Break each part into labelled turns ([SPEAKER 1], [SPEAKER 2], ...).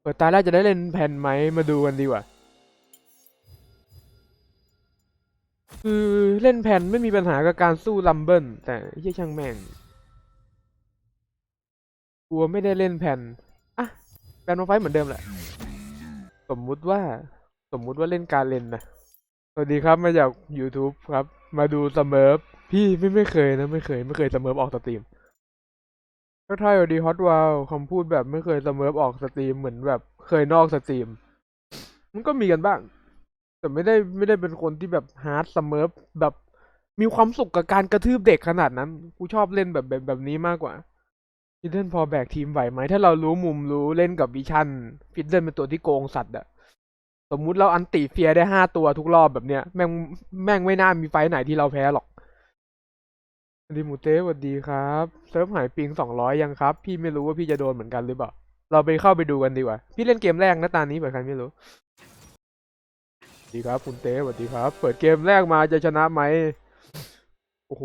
[SPEAKER 1] เปิดตาแรกจะได้เล่นแผ่นไหมมาดูกันดีกว่า คือเล่นแผ่นไม่มีปัญหากับการสู้ลัมเบิลแต่เฮียช่างแม่ง กลัวไม่ได้เล่นแผ่นอะแผ่นมาไฟเหมือนเดิมแหละ สมมุติว่า สมมุติว่าเล่นการเล่นนะสวัสดีครับมาจาก YouTube ครับ มาดูสเมิร์พี่ไม่ไม่เคยนะ ไม่เคย ไม่เคยสเมิร์ออกสตรีม ก็ทายสวัสดีฮอตวาวคำพูดแบบไม่เคยสเมิร์ฟออกสตรีมเหมือนแบบเคยนอกสตรีม มันก็มีกันบ้าง แต่ไม่ได้ไม่ได้เป็นคนที่แบบฮาร์ดสเมิร์ฟแบบมีความสุขกับการกระทืบเด็กขนาดนั้น กูชอบเล่นแบบแบบแบบนี้มากกว่าฟิดเดิลพอแบกทีมไหวไหมถ้าเรารู้มุมรู้เล่นกับวิชันฟิดเดิลเป็นตัวที่โกงสัตว์อะสมมุติเราอันติเฟียได้ห้าตัวทุกรอบแบบเนี้ยแม่งแม่งไม่น่ามีไฟไหนที่เราแพ้หรอก สวัสดีมูเต้สวัสดีครับ เซิร์ฟหายปิงสองร้อยยังครับ พี่ไม่รู้ว่าพี่จะโดนเหมือนกันหรือเปล่า เราไปเข้าไปดูกันดีกว่า พี่เล่นเกมแรกนะตานี้เปิดใครไม่รู้ดีครับ คุณเต้สวัสดีครับ เปิดเกมแรกมาจะชนะไหม โอ้โห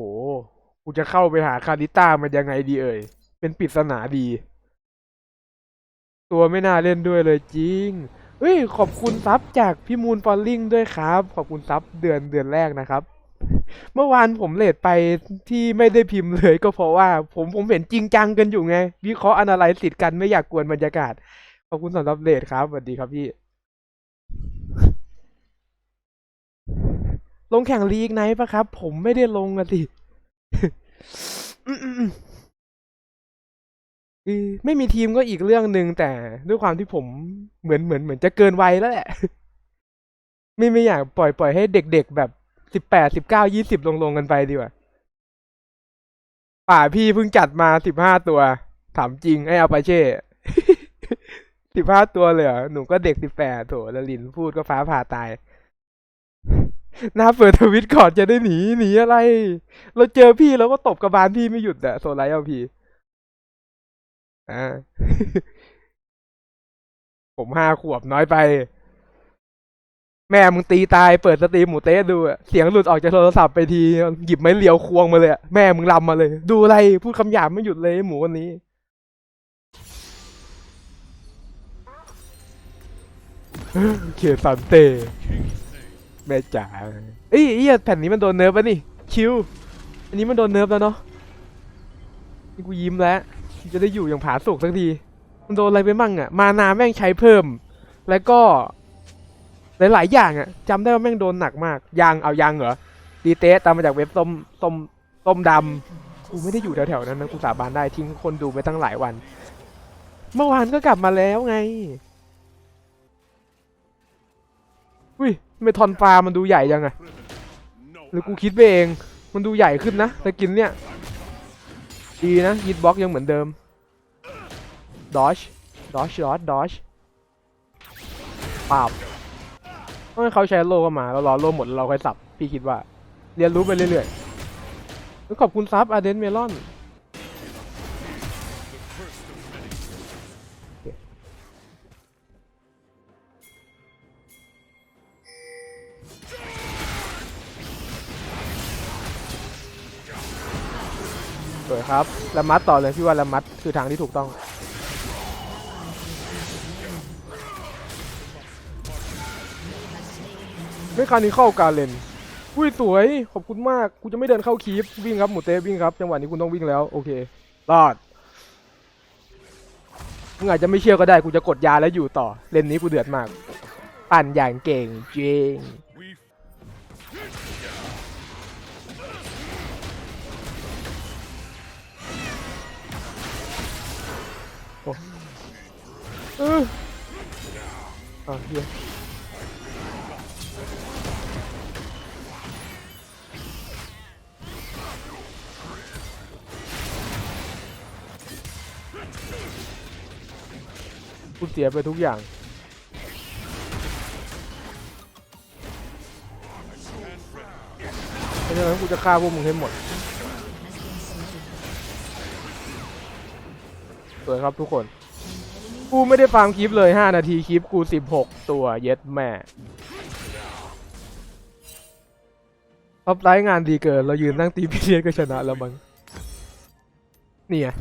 [SPEAKER 1] กูจะเข้าไปหาคาริต้ามันยังไงดีเอ่ย เป็นปริศนาดี ตัวไม่น่าเล่นด้วยเลยจริงเฮ้ย ขอบคุณซับจากพี่มูนฟอลลิงด้วยครับ ขอบคุณซับเดือนเดือนแรกนะครับ เมื่อวานผมเลทไปที่ไม่ได้พิมพ์เลยก็เพราะว่า ผมผมเห็นจริงจังกันอยู่ไง วิเคราะห์อนาลัยสิทธิ์กันไม่อยากกวนบรรยากาศ ขอบคุณสำหรับเลทครับสวัสดีครับพี่ ลงแข่งลีกไหนปะครับ ผมไม่ได้ลงอะสิไม่มีทีมก็อีกเรื่องหนึ่งแต่ด้วยความที่ผมเหมือนเหมือนเหมือนจะเกินวัยแล้วแหละ ไม่ไม่อยากปล่อยปล่อยให้เด็กๆแบบ สิบแปดสิบเก้ายี่สิบลงลงกันไปดีกว่าป่าพี่เพิ่งจัดมาสิบห้าตัว ถามจริงไอ้อาปาเช่สิบห้าตัวเลยเหรอหนูก็เด็กสิบแปดโถแล้วลินพูดก็ฟ้าผ่าตายหน้าเปิดทวิตก่อนจะได้หนีหนีอะไร เราเจอพี่เราก็ตบกระบาลพี่ไม่หยุดอะโซไลเอาพี่อ่าผมห้าขวบน้อยไป แม่มึงตีตายเปิดสตรีมหมูเต้ดูอะเสียงหลุดออกจากโทรศัพท์ไปทีหยิบไม้เหลียวควงมาเลยอะแม่มึงลำมาเลย ดูอะไรพูดคำหยาบไม่หยุดเลยหมูวันนี้เขียสันเต แม่จ๋าเอ้ยเอียแผ่นนี้มันโดนเนิร์ฟปะนี่คิว อันนี้มันโดนเนิร์ฟแล้วเนาะนี่กูยิ้มแล้ว จะได้อยู่อย่างผาสุกสักที มันโดนอะไรไปมั่งอะมานาแม่งใช้เพิ่ม แล้วก็ หลายๆอย่างอะจำได้ว่าแม่งโดนหนักมากยังเอายังเหรอดีเตสตามมาจากเว็บส้มส้มส้มดำกูไม่ได้อยู่แถวๆนั้นนะกูสาบานได้ทิ้งคนดูไปตั้งหลายวัน เมื่อวานก็กลับมาแล้วไงอุ้ยเมทอนฟามันดูใหญ่ยังอะหรือกูคิดไปเอง มันดูใหญ่ขึ้นนะสกินเนี่ยดีนะยิดบล็อกยังเหมือนเดิมดอชดอชดอชดอชปาบ ต้องให้เขาใช้โลมาเรารอโลหมดเราค่อยสับ พี่คิดว่า เรียนรู้ไปเรื่อยๆขอบคุณซับอาเดนเมลอนสวยครับละมัดต่อเลยพี่ว่าละมัดคือทางที่ถูกต้อง ไม่คานี้เข้าการเล่นอุ้ยสวย ขอบคุณมาก กูจะไม่เดินเข้าคีฟวิ่งครับหมูเต้วิ่งครับ จังหวะนี้คุณต้องวิ่งแล้ว โอเครอดมึงอาจจะไม่เชื่อก็ได้ กูจะกดยาแล้วอยู่ต่อ เลนนี้กูเดือดมาก ปั่นอย่างเก่งจริงเอออะเฮีย กูเสียไปทุกอย่าง เพราะฉะนั้นกูจะฆ่าพวกมึงให้หมด สวยครับทุกคน กูไม่ได้ฟาร์มคลิปเลย 5 นาทีคลิปกู 16 ตัวเย็ดแม่ท็อปไลท์งานดีเกิน เรายืนนั่งตีพีเรียก็ชนะแล้วมั้งเนี่ย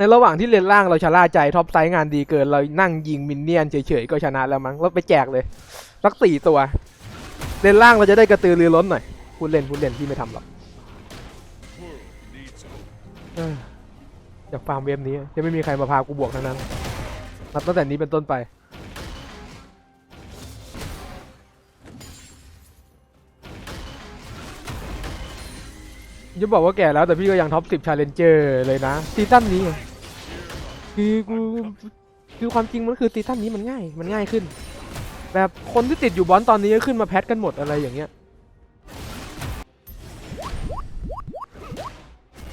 [SPEAKER 1] ในระหว่างที่เลนล่างเราชะล่าใจท็อปไซด์งานดีเกิน เรานั่งยิงมินเนี่ยนเฉยๆก็ชนะแล้วมั้งเราไปแจกเลยสักสี่ตัว เลนล่างเราจะได้กระตือรือร้นหน่อยพูดเล่นพูดเล่นพี่ไม่ทำหรอกเอออยากฟาร์มเวฟนี้จะไม่มีใครมาพากูบวกทั้งนั้นนับตั้งแต่นี้เป็นต้นไปจะบอกว่าแก่แล้วแต่พี่ก็ยังท็อปสิบชาเลนเจอร์เลยนะซีซั่นนี้ คือกูคือความจริงมันคือซีซั่นนี้มันง่าย มันง่ายขึ้น แบบคนที่ติดอยู่บอลตอนนี้ก็ขึ้นมาแพทกันหมดอะไรอย่างเงี้ย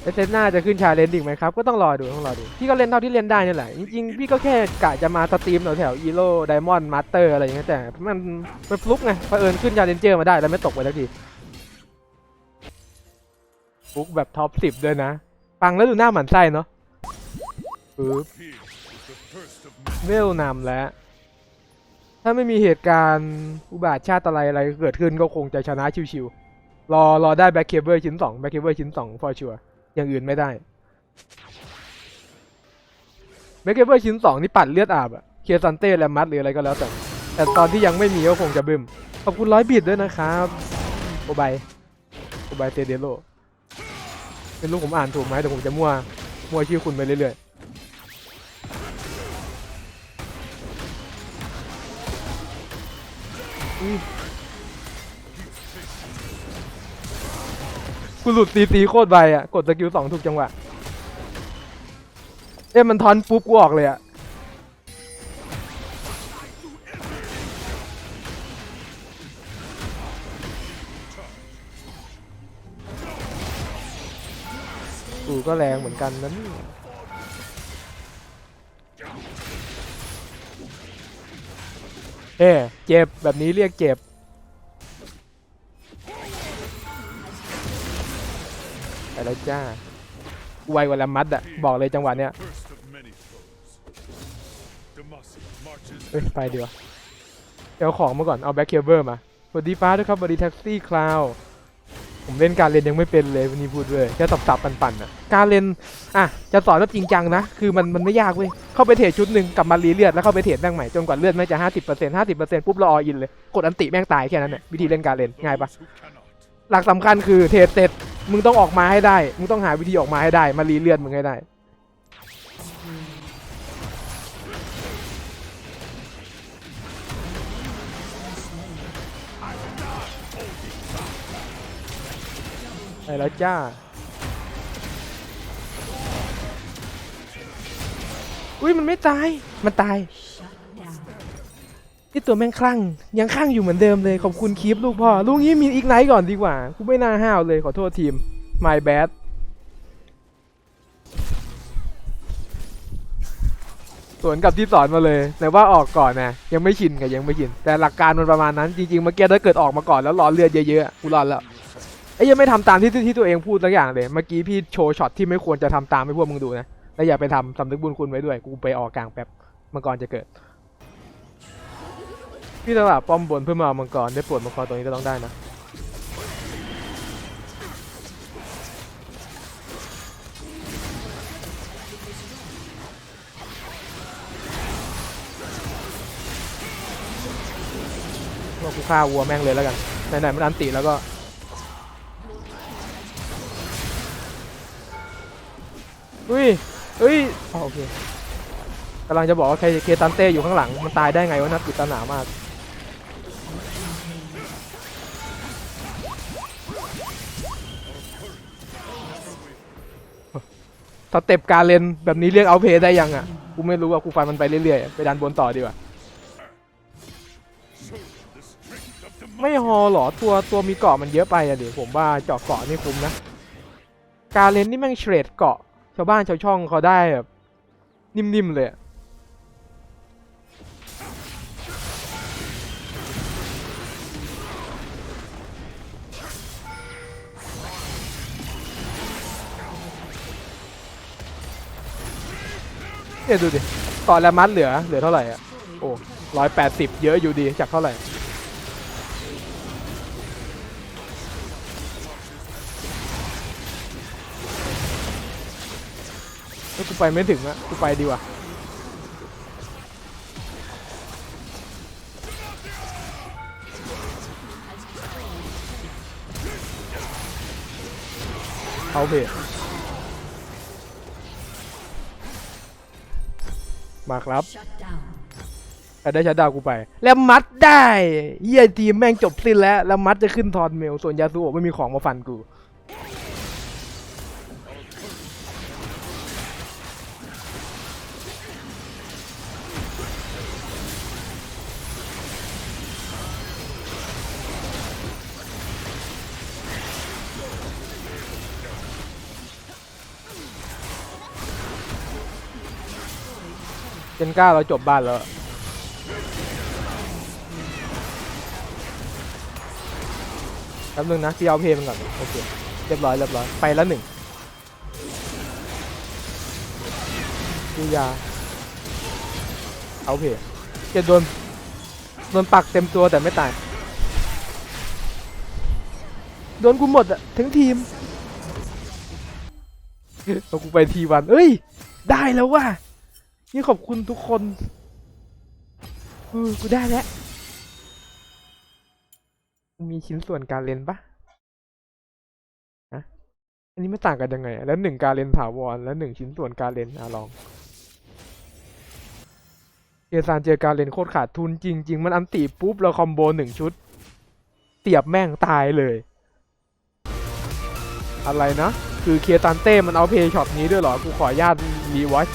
[SPEAKER 1] เอเซนน่าจะขึ้นชาเลนจ์อีกไหมครับ ก็ต้องรอดูต้องรอดู พี่ก็เล่นเท่าที่เล่นได้นี่แหละ จริงๆ พี่ก็แค่กะจะมาสตรีมแถวอีโร่ไดมอนด์มาสเตอร์อะไรอย่างเงี้ยแต่มันมันฟลุกไงเผอิญขึ้นชาเลนเจอร์มาได้แล้วไม่ตกไปสักทีฟลุกแบบท็อปสิบด้วยนะ ฟังแล้วดูหน้าหมันไส้เนาะ ปึ๊บเวลนำแล้ว ถ้าไม่มีเหตุการณ์อุบาทชาติอะไรอะไรเกิดขึ้นก็คงจะชนะชิวๆ รอรอได้แบ็คเคเบิลชิ้นสองแบ็คเคเบิลชิ้นสองฟอร์ชัวอย่างอื่นไม่ได้แบ็คเคเบิลชิ้นสองนี่ปัดเลือดอาบอะเคียซันเต้แลมมัดหรืออะไรก็แล้วแต่ แต่ตอนที่ยังไม่มีก็คงจะบึ้มขอบคุณร้อยบิดด้วยนะครับโอบายโอบายเตเดโลไม่รู้ผมอ่านถูกไหมแต่ผมจะมั่วมั่วชื่อคุณไปเรื่อยๆ กูหลุดตีตีโคตรไวอะ กดสกิลสองถูกจังหวะ เอ้ยมันทอนปุ๊บกูออกเลยอะ กูก็แรงเหมือนกันนั้น เอ๊เจ็บแบบนี้เรียกเจ็บ ไปแล้วจ้าไวกว่าแลมมัดอะบอกเลยจังหวะเนี้ยเอ้ยไปดีกว่าเดี๋ยวเอาของมาก่อน เอาแบ็คเคเบิลมาสวัสดีฟ้าด้วยครับสวัสดีแท็กซี่คลาว ผมเล่นการเล่นยังไม่เป็นเลยวันนี้พูดเลยแค่ตับๆปั่นๆอะการเล่นอะจะสอนแบบจริงจังนะคือมันมันไม่ยากเว้ยเข้าไปเทรดชุดหนึ่งกลับมารีเลือดแล้วเข้าไปเทรดแม่งใหม่จนกว่าเลือดแม่งจะห้าสิบเปอร์เซ็นต์ห้าสิบเปอร์เซ็นต์ปุ๊บเราออินเลยกดอันติแม่งตายแค่นั้นเนี่ยวิธีเล่นการเล่นง่ายปะหลักสำคัญคือเทรดเสร็จมึงต้องออกมาให้ได้ มึงต้องหาวิธีออกมาให้ได้ มารีเลือดมึงให้ได้ ไปแล้วจ้า อุ้ยมันไม่ตาย มันตายนี่ตัวแม่งคลั่ง ยังคลั่งอยู่เหมือนเดิมเลย ขอบคุณคลิปลูกพ่อ ลูกนี้มีอีกไนท์ก่อนดีกว่า กูไม่น่าห้าวเลยขอโทษทีม my bad สวนกับที่สอนมาเลย แต่ว่าออกก่อนนะยังไม่ชินกับยังไม่ชิน แต่หลักการมันประมาณนั้น จริงๆเมื่อกี้ถ้าเกิดออกมาก่อนแล้วรอเลือดเยอะๆกูรอดแล้ว ไอ้ยังไม่ทำตามที่ที่ตัวเองพูดสักอย่างเลย เมื่อกี้พี่โชว์ช็อตที่ไม่ควรจะทำตามให้พวกมึงดูนะ แล้วอย่าไปทำสำนึกบุญคุณไว้ด้วย กูไปออกกลางแป๊บ มังกรจะเกิด พี่ตลาดป้อมบนเพื่อมาเอามังกรได้ปวดมังกรตัวนี้ก็ต้องได้นะกูฆ่าวัวแม่งเลยแล้วกัน ไหนๆมันอันติแล้วก็ อุ้ยอุ้ยโอเคกำลังจะบอกว่าเคเคตันเต้อยู่ข้างหลัง มันตายได้ไงวะนัดปริศนามากสเต็ปการเล่นแบบนี้เรียกเอาเพย์ได้ยังอะ กูไม่รู้ว่ากูฟันมันไปเรื่อยๆ ไปดันบนต่อดีกว่า ไม่ฮอหรอ ตัวตัวมีเกาะมันเยอะไปอะเดี๋ยวผมว่าเจาะเกาะนี่คุ้มนะ การเล่นนี่แม่งเฉรดเกาะ ชาวบ้านชาวช่องเขาได้แบบนิ่มๆเลย เนี่ยดูดิ ต่อแล้วมัดเหลือเหลือเท่าไหร่อะ โอ้ร้อยแปดสิบเยอะอยู่ดีจากเท่าไหร่ แล้วกูไปไม่ถึงอะกูไปดีกว่าเอาเพจมาครับ
[SPEAKER 2] Shut down.
[SPEAKER 1] ใครได้ชัดดาวกูไป แล้วมัดได้เยี่ยทีมแม่งจบสิ้นแล้ว แล้วมัดจะขึ้นทอนเมล ส่วนยาสูโอะไม่มีของมาฟันกู เจนก้าเราจบบ้านแล้วแป๊บนึงนะพี่เอาเพลมันก่อนโอเคเรียบร้อยเรียบร้อยไปแล้วหนึ่งดูยาเอาเพลจะโดนโดนปักเต็มตัวแต่ไม่ตายโดนกูหมดอะทั้งทีมเอากูไปทีวันเอ้ย ได้แล้วว่ะ นี่ขอบคุณทุกคนเออกูได้แล้ว มีชิ้นส่วนการเล่นปะฮะอันนี้ไม่ต่างกันยังไง แล้วหนึ่งการเล่นถาวร แล้วหนึ่งชิ้นส่วนการเล่นอะลองเอซานเจอการเล่นโคตรขาดทุนจริงๆมันอันตีปุ๊บเราคอมโบหนึ่งชุดเสียบแม่งตายเลย อะไรนะ คือเคียตันเต้มันเอาเพย์ช็อตนี้ด้วยเหรอ กูขออนุญาตรีวอช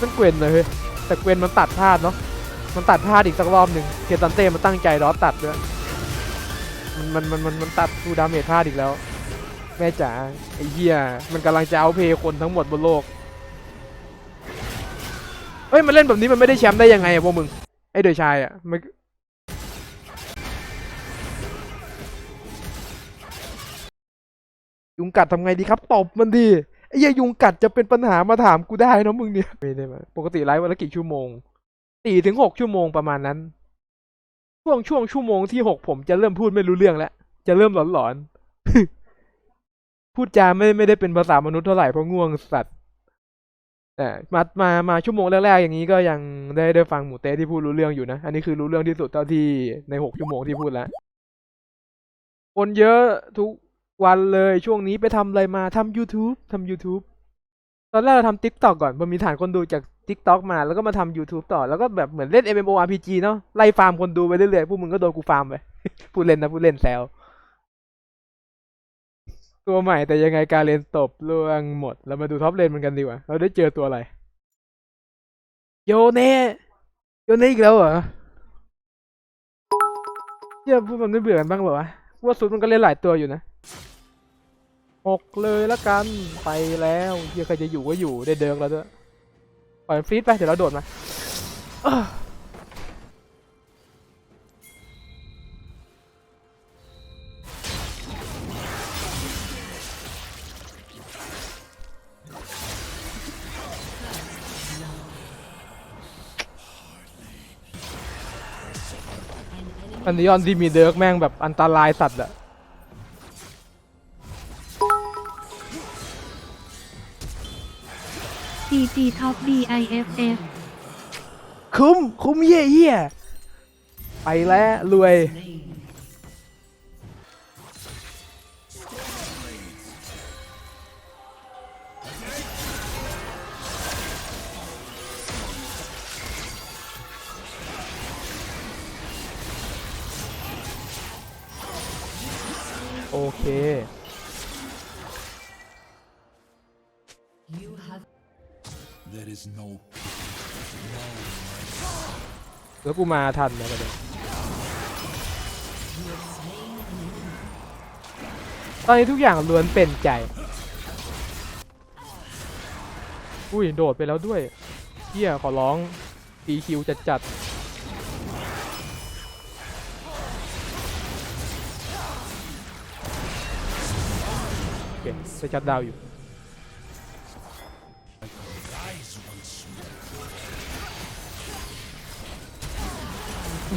[SPEAKER 1] มันเกวนเลยเฮ้ยแต่เกวนมันตัดพลาดเนาะมันตัดพลาดอีกสักรอบหนึ่งเคตันเต้มันตั้งใจรอตัดด้วยมันมันมันมันมันตัดทูดาเมจพลาดอีกแล้ว แม่จ๋าไอ้เหี้ยมันกำลังจะเอาเพย์คนทั้งหมดบนโลกเฮ้ยมันเล่นแบบนี้มันไม่ได้แชมป์ได้ยังไงอะพวกมึงไอ้เดชายอะมันยุงกัดทำไงดีครับตบมันดี ไอ้เหี้ยยุงกัดจะเป็นปัญหามาถามกูได้นะมึงเนี่ยไม่ได้มาปกติไลฟ์วันละกี่ชั่วโมงสี่ถึงหกชั่วโมงประมาณนั้น ช่วงช่วงชั่วโมงที่หกผมจะเริ่มพูดไม่รู้เรื่องแล้ว จะเริ่มหลอนๆ พูดจาไม่ไม่ได้เป็นภาษามนุษย์เท่าไหร่เพราะง่วงสัตว์แต่มามามาชั่วโมงแรกๆอย่างนี้ก็ยังได้ได้ฟังหมูเต้ที่พูดรู้เรื่องอยู่นะ อันนี้คือรู้เรื่องที่สุดเท่าที่ในหกชั่วโมงที่พูดแล้วคนเยอะทุก วันเลยช่วงนี้ไปทำอะไรมาทำ YouTube ทำ YouTube ตอนแรกเราทำ TikTok ก่อนพอมีฐานคนดูจาก TikTok มาแล้วก็มาทำ YouTube ต่อแล้วก็แบบเหมือนเล่น MMORPG เนาะไล่ฟาร์มคนดูไปเรื่อยๆพวกมึงก็โดนกูฟาร์มไป พูดเล่นนะพูดเล่นแซวตัวใหม่แต่ยังไงการเลนตบล่วงหมดเรามาดูท็อปเลนมันกันดีกว่า เราได้เจอตัวอะไร โยเน่โยเน่อีกแล้วเหรอเชื่อพวกมันไม่เบื่อกันบ้างเหรอวะว่าสุดมันก็เล่นหลายตัวอยู่นะ หกเลยละกันไปแล้วเฮียใครจะอยู่ก็อยู่ได้เดิงแล้วด้วยปล่อยมันฟรีดไปเดี๋ยวเราโดดมาอ้าวอันนี้ยอนที่มีเดิร์กแม่งแบบอันตรายสัตว์อะ
[SPEAKER 3] CG Top DIFF
[SPEAKER 1] คุ้ม คุ้มเยี่ยเยี่ยไปแล้วรวย โอเค แล้วกูมาทันนะประเด็นตอนนี้ทุกอย่างล้วนเป็นใจ อุ้ย โดดไปแล้วด้วยเฮียขอร้องปีคิวจัดจัดโอเคจะจัดดาวอยู่ กู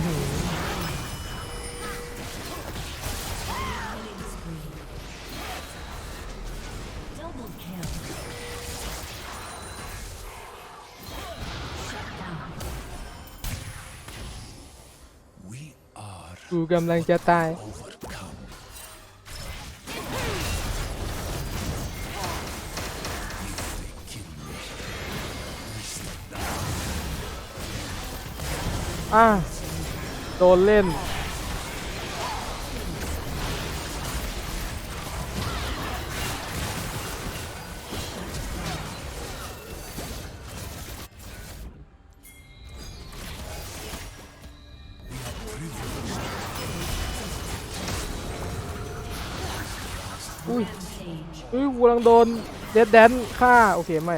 [SPEAKER 1] กำลังจะตาย อ่า โดนเล่น อุ้ยอุ้ยกูกำลังโดนเดดแดนฆ่า โอเค ไม่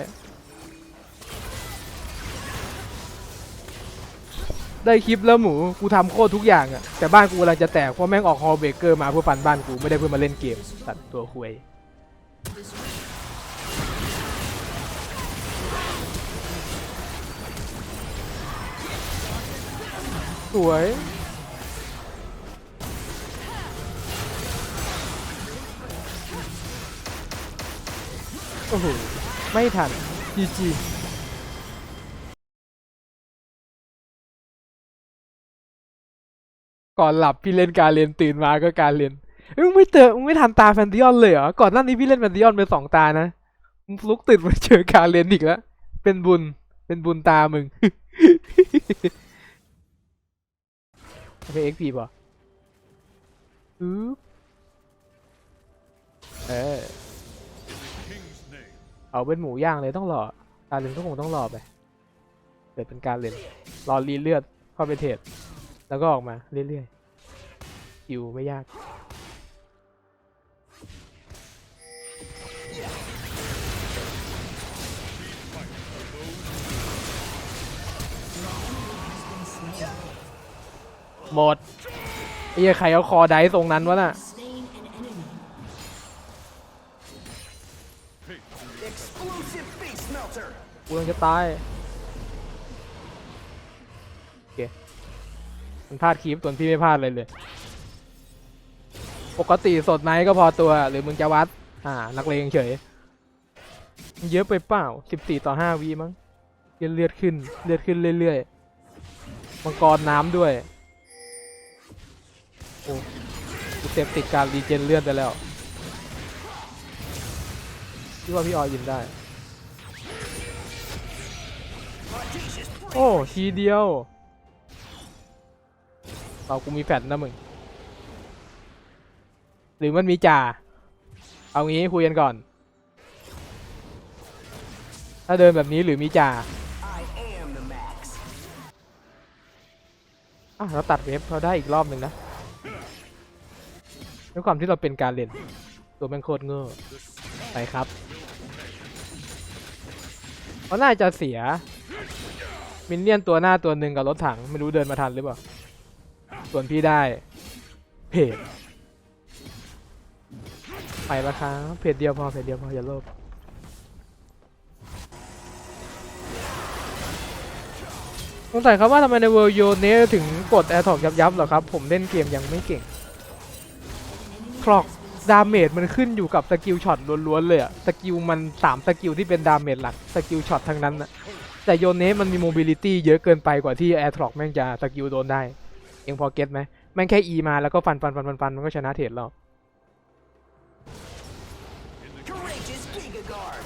[SPEAKER 1] ได้คลิปแล้วหมูกูทำโคตรทุกอย่างอะแต่บ้านกูกำลังจะแตกเพราะแม่งออกฮอลเบเกอร์มาเพื่อฟันบ้านกูไม่ได้เพื่อมาเล่นเกมตัดตัวคุยสวยโอ้โหไม่ทันจีจี ก่อนหลับพี่เล่นการเรียนตื่นมาก็การเรียนเอ้ยมึงไม่เจอมึงไม่ทันตาแฟนติออนเลยเหรอก่อนหน้านี้พี่เล่นแฟนติออนไปสองตานะมึงฟลุกตื่นมาเจอการเรียนอีกแล้วเป็นบุญ เป็นบุญตามึงโอเคเอ็กพีป่ะอึ๊บเออเอาเป็นหมูย่างเลยต้องรอการเล่นก็คงต้องรอไปเดี๋ยวเป็นการเล่นรอรีเลือดเข้าไปเทรด แล้วก็ออกมาเรื่อยๆคิวไม่ยาก หมดไอ้เหี้ยใครเอาคอไดส์ตรงนั้นวะน่ะ
[SPEAKER 2] Explosive face melter.
[SPEAKER 1] กูกำลังจะตาย โอเค มันพลาดคลิปส่วนพี่ไม่พลาดเลยเลย ปกติสดไหนก็พอตัว หรือมึงจะวัด อ่า นักเลงเฉยมันเยอะไปเปล่า14ต่อ5วีมั้งเลือดเลือดขึ้น เลือดขึ้นเรื่อยๆ มังกรน้ำด้วย โอ้กูเสพติดการรีเจนเลือดไปแล้วพี่ว่าพี่ออยยินได้ โอ้ ทีเดียว เรากูมีแฟดนะมึง หรือมันมีจ่า เอางี้คุยกันก่อน ถ้าเดินแบบนี้หรือมีจ่า
[SPEAKER 2] I am the max.
[SPEAKER 1] อะเราตัดเวฟเราได้อีกรอบหนึ่งนะด้วยความที่เราเป็นการเล่น ตัวแม่งโคตรโง่ไปครับเขาน่าจะเสียมินเนี่ยนตัวหน้าตัวหนึ่งกับรถถัง ไม่รู้เดินมาทันหรือเปล่า ส่วนพี่ได้ เพจไปแล้วครับเพจเดียวพอเพจเดียวพออย่าโลภสงสัยครับว่าทำไมในเวอร์โยเนถึงกดแอร์ถอกยับยับเหรอครับ ผมเล่นเกมยังไม่เก่ง คลอกดาเมจมันขึ้นอยู่กับสกิลช็อตล้วนๆเลยอะสกิลมันสามสกิลที่เป็นดาเมจหลักสกิลช็อตทั้งนั้นอะแต่โยเนมันมีโมบิลิตี้เยอะเกินไปกว่าที่แอร์ทรอกแม่งจะสกิลโดนได้ เองพอเก็ตไหมแม่งแค่ E มาแล้วก็ฟันฟันฟันฟันฟันมันก็ชนะเทรดแล้ว
[SPEAKER 2] Courageous Giga Guard.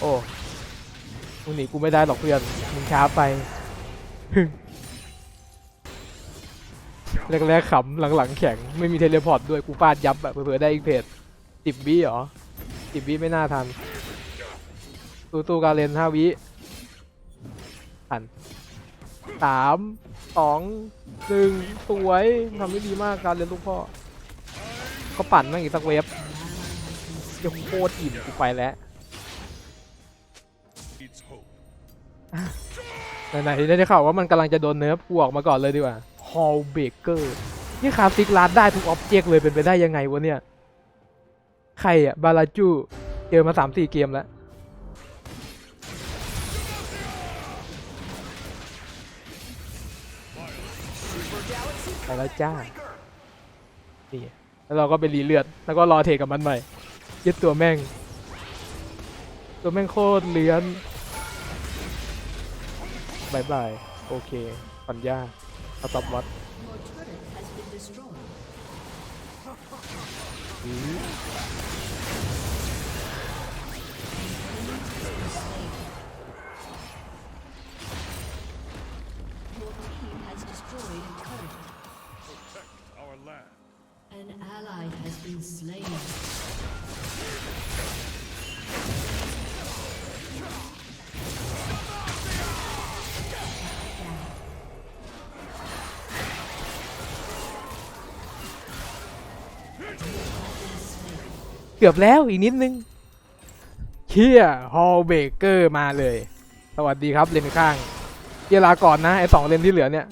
[SPEAKER 1] โอ้มึงหนีกูไม่ได้หรอกเพื่อน มึงช้าไป แรกๆขำหลังๆแข็ง ไม่มีเทเลพอร์ตด้วย กูฟาดยับแบบเผื่อๆได้อีกเพจสิบวิเหรอสิบวิไม่น่าทัน ตูตูการเลนห้าวิ ทันสามสองหนึ่งสวยทำได้ดีมากการเล่นลูกพ่อก็ปั่นแม่งอีกสักเวฟเดี๋ยวโคตรอิ่มกูไปแล้ว
[SPEAKER 4] Needs hope.
[SPEAKER 1] ไหนๆได้ข่าวว่ามันกำลังจะโดนเนิร์ฟกูออกมาก่อนเลยดีกว่าฮอลเบเกอร์นี่คาฟิกลาดได้ทุกออบเจกต์เลยเป็นไปได้ยังไงวะเนี่ย ใครอะบาลาจู เจอมาสามสี่เกมแล้ว ไปแล้วจ้านี่แล้วเราก็ไปรีเลือด แล้วก็รอเทกับมันใหม่ยึดตัวแม่ง ตัวแม่งโคตรเลื้อนบายบาย โอเคปัญญาสต็อปวัด
[SPEAKER 5] Your An ally has been slain.
[SPEAKER 1] เกือบแล้วอีกนิดนึงเคียฮอลเบเกอร์มาเลย สวัสดีครับเลนข้างเวลาก่อนนะ ไอสองเลนที่เหลือเนี่ย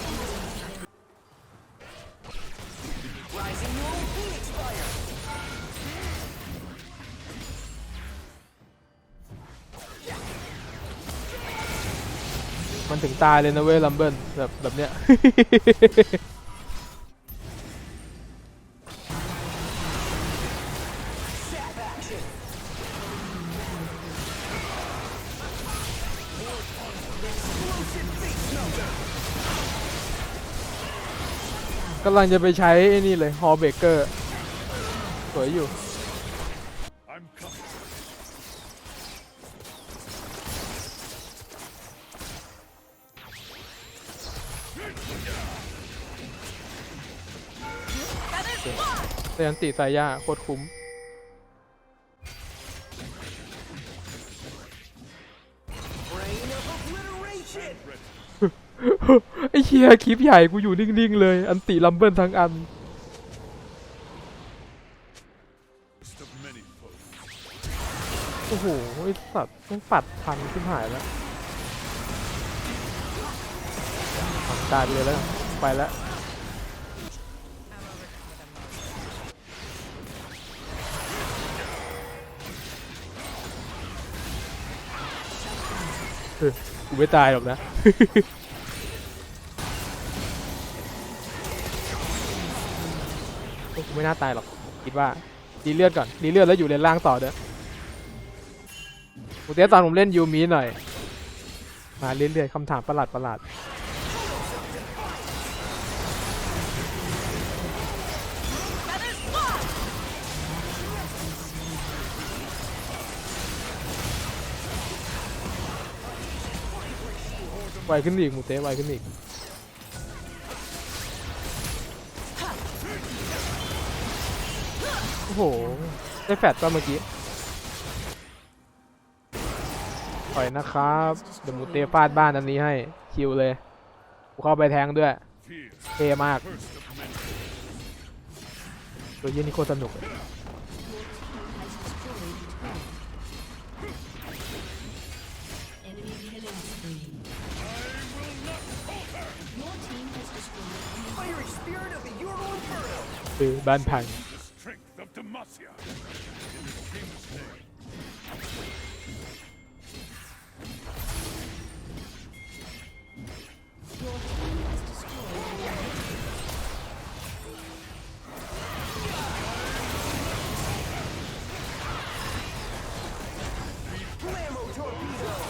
[SPEAKER 1] ถึงตายเลยนะเว้ยลัมเบิลแบบแบบเนี้ยกำลังจะไปใช้ไอ้นี่เลยฮอเบเกอร์ สวยอยู่ แต่ยันติสายยาโคตรคุ้ม ไอ้เชียคลิปใหญ่กูอยู่นิ่ง ๆ เลย อันติลัมเบิลทั้งอัน โอ้โห ไอ้สัตว์ต้องปัดทันขึ้นหายแล้วทำการเลยแล้ว ไปแล้ว กูไม่ตายหรอกนะ กูไม่น่าตายหรอก คิดว่าดีเลือดก่อนดีเลือดแล้วอยู่เลนล่างต่อเด้อกูเตี้ยตอนผมเล่นยูมีหน่อย มาเรื่อยๆคำถามประหลาดประหลาด ไวขึ้นอีกหมูเต้ไวขึ้นอีกโอ้โหได้แฟดป่ะเมื่อกี้ปล่อยนะครับเดี๋ยวมูเตฟาดบ้านอันนี้ให้คิวเลยกูเข้าไปแทงด้วยเท่มากตัวยี่นี่โคตรสนุกเลย คือบ้านพัง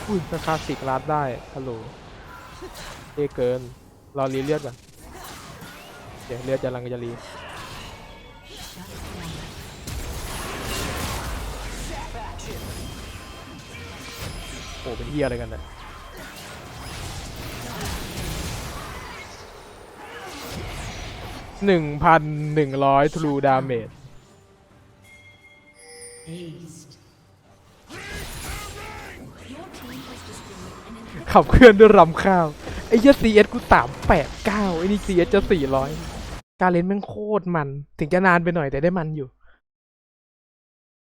[SPEAKER 1] อุ้ยราคาสิกรัาได้ฮัลโหลเท่เกิน รอรีเลือดก่อน เดี๋ยวเลือดจะลังจะรี อ้เป็นเฮียอะไรกันเนี่ยหนึ่งพันหนึ่งร้อยทรูดาเมจ
[SPEAKER 5] aced. Your team has destroyed an inhibitor.
[SPEAKER 1] ขับเคลื่อนด้วยรำข้าว ไอ้เหี้ย CS กูสามแปดเก้าไอ้นี่ CS จะสี่ร้อยการเล่นแม่งโคตรมัน ถึงจะนานไปหน่อยแต่ได้มันอยู่